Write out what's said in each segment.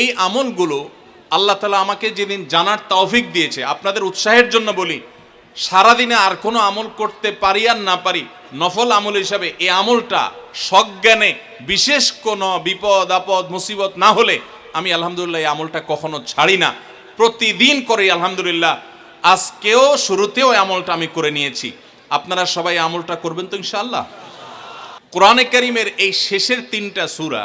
এই আমলগুলো আল্লাহ তালা আমাকে যেদিন জানার তৌফিক দিয়েছে, আপনাদের উৎসাহের জন্য বলি, সারাদিনে আর কোনো আমল করতে পারি আর না পারি, নফল আমল হিসাবে এই আমলটা সজ্ঞানে বিশেষ কোনো বিপদ, আপদ, মুসিবত না হলে আমি আলহামদুলিল্লাহ এই আমলটা কখনো ছাড়ি না। প্রতিদিন করি আলহামদুলিল্লাহ, আজকেও শুরুতেও আমলটা আমি করে নিয়েছি। আপনারা সবাই আমলটা করবেন তো ইনশাআল্লাহ? কোরআনে কারিমের এই শেষের তিনটা সূরা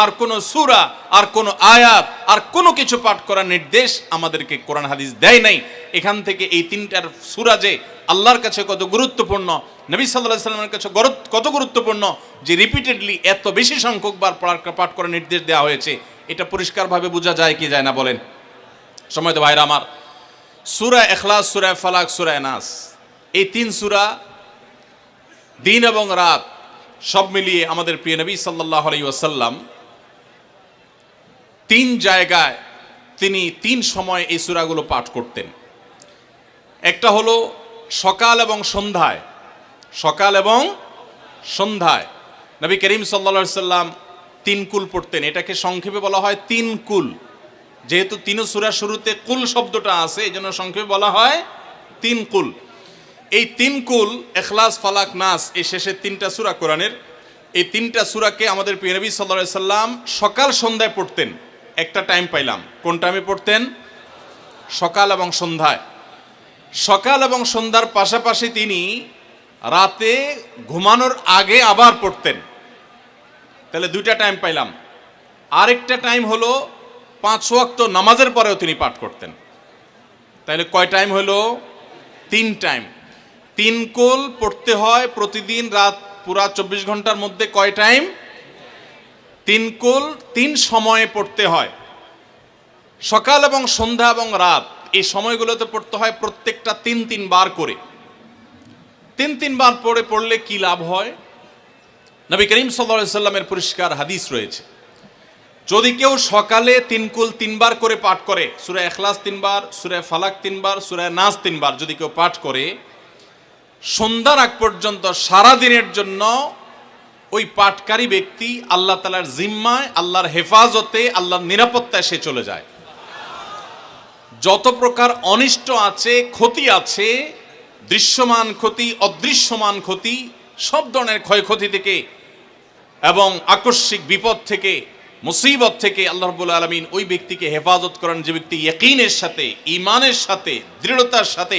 আর কোনো সুরা, আর কোনো আয়াত, আর কোনো কিছু পাঠ করার নির্দেশ আমাদেরকে কোরআন হাদিস দেয় নাই। এখান থেকে এই তিনটার সুরা যে আল্লাহর কাছে কত গুরুত্বপূর্ণ, নবী আলাইহি সাল্লামের কাছে কত গুরুত্বপূর্ণ, যে রিপিটেডলি এত বেশি সংখ্যক বার পাঠ করার নির্দেশ দেওয়া হয়েছে, এটা পরিষ্কারভাবে বোঝা যায় কি যায় না বলেন? সময় তো ভাইরা আমার। সুরা এখলাস সুরা ফালাক, সুরা নাস এই তিন সুরা দিন এবং রাত সব মিলিয়ে আমাদের প্রিয় নবী সাল্লাহ আলাই ওয়াসাল্লাম তিন জায়গায় তিনি তিন সময় এই সুরাগুলো পাঠ করতেন। একটা হলো সকাল এবং সন্ধ্যায়। সকাল এবং সন্ধ্যায়। নবী করিম সাল্লা সাল্লাম তিন কুল পড়তেন। এটাকে সংক্ষেপে বলা হয় তিন কুল। যেহেতু তিন সুরা শুরুতে কুল শব্দটা আছে এই জন্য সংক্ষেপে বলা হয় তিন কুল। এই তিন কুল, এখলাস, ফালাক, নাস, এই শেষের তিনটা সুরা কোরআনের। এই তিনটা সুরাকে আমাদের প্রিয় নবী সাল্লা সাল্লাম সকাল সন্ধ্যায় পড়তেন। একটা টাইম পাইলাম। কোন টাইমে পড়তেন? সকাল এবং সন্ধ্যায়। সকাল এবং সন্ধ্যার পাশাপাশি তিনি রাতে ঘুমানোর আগে আবার পড়তেন। তাহলে দুইটা টাইম পাইলাম। আরেকটা টাইম হলো পাঁচ ওয়াক্ত নামাজের পরেও তিনি পাঠ করতেন। তাহলে কয় টাইম হলো? তিন টাইম তিন কোল পড়তে হয় প্রতিদিন রাত পুরা চব্বিশ ঘণ্টার মধ্যে কয় টাইম তিন কোল, তিন সময়ে পড়তে হয়। সকাল এবং সন্ধ্যা এবং রাত, এই সময়গুলোতে পড়তে হয় প্রত্যেকটা তিন তিন বার করে। তিন তিন বার পড়ে, পড়লে কি লাভ হয়? নবী করিম সাল্লা সাল্লামের পরিষ্কার হাদিস রয়েছে। যদি কেউ সকালে তিন কুল তিনবার করে পাঠ করে, সুরা এখলাস তিনবার সুরা ফালাক তিনবার সুরা নাস তিনবার যদি কেউ পাঠ করে, সন্ধ্যার আগ পর্যন্ত সারা দিনের জন্য ওই পাটকারী ব্যক্তি আল্লাহ তালার জিম্মায়, আল্লাহর হেফাজতে, আল্লাহর নিরাপত্তায় সে চলে যায়। যত প্রকার অনিষ্ট আছে, ক্ষতি আছে, দৃশ্যমান ক্ষতি, অদৃশ্যমান ক্ষতি, সব ধরনের ক্ষয়ক্ষতি থেকে এবং আকস্মিক বিপদ থেকে, মুসিবত থেকে আল্লাহ রব্বুল আলমিন ওই ব্যক্তিকে হেফাজত করেন যে ব্যক্তি ইয়কিনের সাথে ইমানের সাথে, দৃঢ়তার সাথে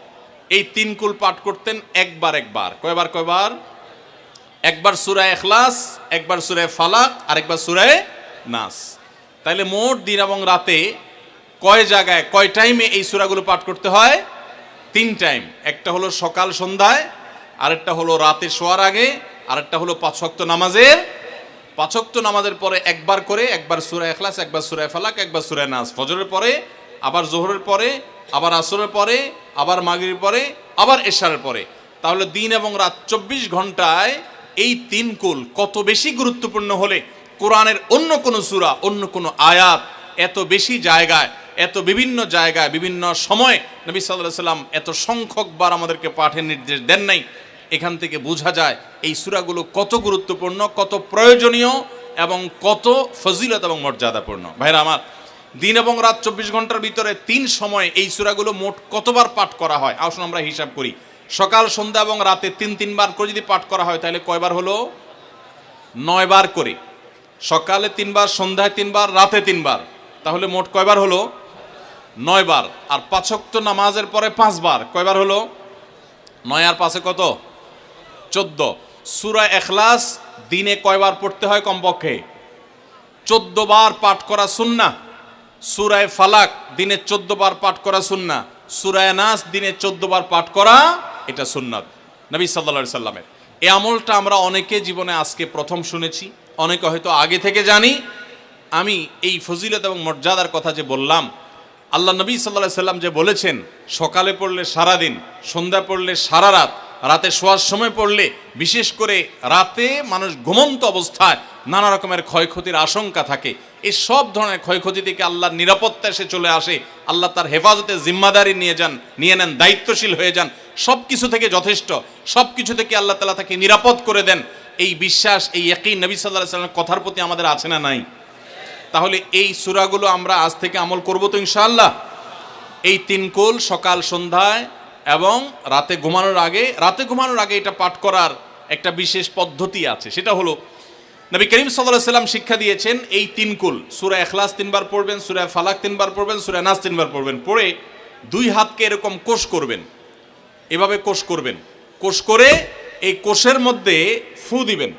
এই তিন কুল পাঠ করতেন একবার একবার। কয়বার কয়বার? একবার সুরায় এখলাস একবার সুরায় ফালাক আর একবার সুরায় নাস। তাইলে মোট দিন এবং রাতে কয় জায়গায়, কয় টাইমে এই সুরাগুলো পাঠ করতে হয়? তিন টাইম। একটা হলো সকাল সন্ধ্যায়, আরেকটা হলো রাতে শোয়ার আগে, আরেকটা হলো পাঁচ ওয়াক্ত নামাজের। পাঁচক্ত নামাজের পরে একবার করে একবার সুরায় এখলাস একবার সুরায় ফালাক, একবার সুরায় নাস। ফজরের পরে আবার জোহরের পরে, আবার আসরের পরে, আবার মাগরির পরে, আবার এশারের পরে। তাহলে দিন এবং রাত চব্বিশ ঘন্টায় এই তিন কুল কত বেশি গুরুত্বপূর্ণ হলে কোরআনের অন্য কোনো সুরা, অন্য কোনো আয়াত এত বেশি জায়গায়, এত বিভিন্ন জায়গায়, বিভিন্ন সময় নবী সাল্লাহ সাল্লাম এত সংখ্যকবার আমাদেরকে পাঠের নির্দেশ দেন নাই। এখান থেকে বোঝা যায় এই সূরাগুলো কত গুরুত্বপূর্ণ, কত প্রয়োজনীয় এবং কত ফজিলত এবং মর্যাদাপূর্ণ। ভাইরা আমার দিন এবং রাত চব্বিশ ঘণ্টার ভিতরে তিন সময় এই সূরাগুলো মোট কতবার পাঠ করা হয়? আসুন আমরা হিসাব করি। সকাল, সন্ধ্যা এবং রাতে তিন, তিনবার করে যদি পাঠ করা হয়, তাহলে কয়বার হলো? নয়বার করে। সকালে তিনবার, সন্ধ্যায় তিনবার, রাতে তিনবার। তাহলে মোট কয়বার হলো? নয়বার। আর পাঁচক্ত নামাজের পরে পাঁচবার। কয়বার হলো? নয় আর পাঁচে কত? চোদ্দ। সুরা এখলাস দিনে কয়বার পড়তে হয় কমপক্ষে? চোদ্দ বার পাঠ করা সুন্না সুরায় ফালাক দিনে চোদ্দ বার পাঠ করা সুন্না সুরায় নাস দিনে চোদ্দ বার পাঠ করা এটা সুন্নাত, নবী সাল্লা সাল্লামের। এই আমলটা আমরা অনেকে জীবনে আজকে প্রথম শুনেছি, অনেকে হয়তো আগে থেকে জানি। আমি এই ফজিলত এবং মর্যাদার কথা যে বললাম, আল্লাহ নবী সাল্লাহ সাল্লাম যে বলেছেন, সকালে পড়লে সারা দিন সন্ধ্যা পড়লে সারা রাত, রাতে শোয়ার সময় পড়লে বিশেষ করে রাতে মানুষ ঘুমন্ত অবস্থায় নানা রকমের ক্ষয়ক্ষতির আশঙ্কা থাকে। এই সব ধরনের ক্ষয়ক্ষতি থেকে আল্লাহর নিরাপত্তা এসে চলে আসে। আল্লাহ তার হেফাজতে জিম্মাদারি নিয়ে যান, নিয়ে নেন, দায়িত্বশীল হয়ে যান। সব কিছু থেকে যথেষ্ট। সব কিছু থেকে আল্লাহ তালা তাকে নিরাপদ করে দেন। এই বিশ্বাস, এই একই নবী সাল্লাহ সাল্লামের কথার প্রতি আমাদের আছে না নাই? তাহলে এই সুরাগুলো আমরা আজ থেকে আমল করব তো ইনশাআল্লাহ? এই তিন কোল সকাল, সন্ধ্যায় এবং রাতে ঘুমানোর আগে, রাতে ঘুমানোর আগে এটা পাঠ করার একটা বিশেষ পদ্ধতি আছে। সেটা হলো নবী করিম সাল্লাহ সাল্লাম শিক্ষা দিয়েছেন এই তিন কুল। সুরা এখলাস তিনবার পড়বেন, সুরা ফালাক তিনবার পড়বেন, সুরা নাস তিনবার পড়বেন। পড়ে দুই হাতকে এরকম কোষ করবেন। এভাবে কোষ করবেন। কোষ করে এই কোষের মধ্যে ফু দিবেন।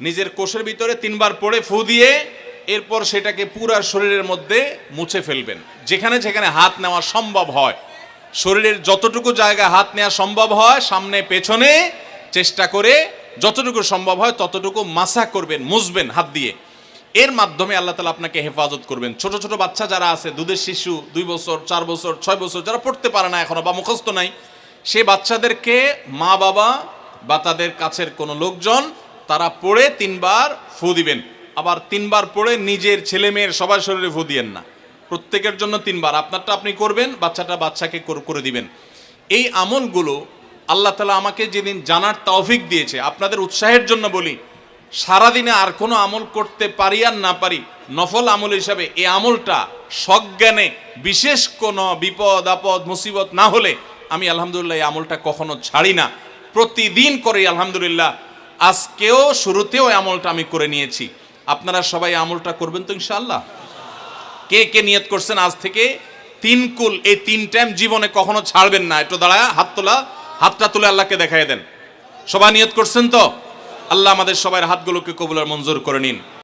নিজের কোষের ভিতরে তিনবার পড়ে ফু দিয়ে এরপর সেটাকে পুরা শরীরের মধ্যে মুছে ফেলবেন। যেখানে যেখানে হাত নেওয়া সম্ভব হয়। শরীরের যতটুকু জায়গায় হাত নেওয়া সম্ভব হয়, সামনে পেছনে চেষ্টা করে যতটুকু সম্ভব হয়, ততটুকু মাসা করবেন, মুছবেন হাত দিয়ে। এর মাধ্যমে আল্লাহ তালা আপনাকে হেফাজত করবেন। ছোট ছোট বাচ্চা যারা আছে, দুধের শিশু, দুই বছর, চার বছর, ছয় বছর, যারা পড়তে পারে না এখনও বা মুখস্থ নাই সে বাচ্চাদেরকে মা বাবা বা তাদের কাছের কোনো লোকজন তারা পড়ে তিনবার ফু দিবেন। আবার তিনবার পড়ে নিজের ছেলে মেয়ের সবার শরীরে ফু দিয়েন না। প্রত্যেকের জন্য তিনবার। আপনারটা আপনি করবেন, বাচ্চাটা বাচ্চাকে করে দিবেন। এই আমলগুলো আল্লাহ তালা আমাকে যেদিন জানার তৌফিক দিয়েছে, আপনাদের উৎসাহের জন্য বলি, সারাদিনে আর কোনো আমল করতে পারি আর না পারি, নফল আমল হিসাবে এই আমলটা সজ্ঞানে বিশেষ কোনো বিপদ, আপদ, মুসিবত না হলে আমি আলহামদুলিল্লাহ এই আমলটা কখনো ছাড়ি না। প্রতিদিন করি আলহামদুলিল্লাহ, আজকেও শুরুতেও আমলটা আমি করে নিয়েছি। আপনারা সবাই আমলটা করবেন তো ইনশাআল্লাহ? কে কে নিয়ত করছেন আজ থেকে? তিন কুল, এই তিন টাইম জীবনে কখনো ছাড়বেন না। একটু দাঁড়ায়, হাত তোলা। হাতটা তুলে আল্লাহকে দেখাই দেন। সবাই নিয়ত করছেন তো? আল্লাহ আমাদের সবার হাতগুলোকে কবুলার মঞ্জুর করে নিন।